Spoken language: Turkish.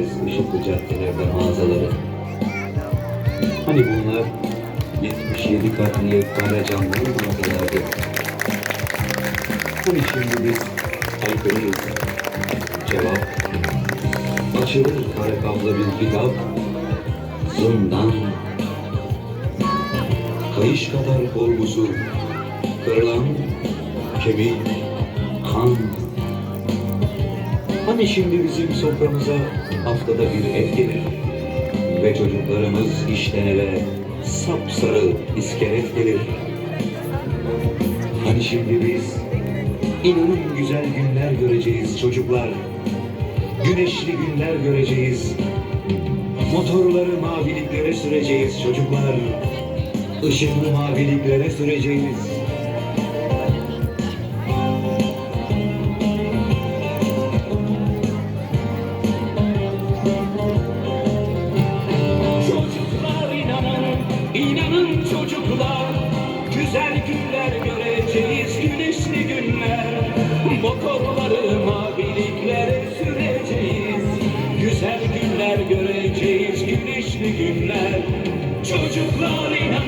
ışıklı caddelerde mağazaları. Hani bunlar 77 katlı yekpare camların mağazalardı. Hani şimdi biz haykırırız. Cevap. Açılır kare kablo bir kitap. Zindan. Kayış kadar korkusu. Kırılan kemik, kan. Hani şimdi bizim soframıza haftada bir et gelir ve çocuklarımız işten eve sapsarı iskelet gelir. Hani şimdi biz inanın güzel günler göreceğiz çocuklar. Güneşli günler göreceğiz. Motorları maviliklere süreceğiz çocuklar. Işıklı maviliklere süreceğiz. Güzel günler göreceğiz, güneşli günler. Motorları maviliklere süreceğiz. Güzel günler göreceğiz, güneşli günler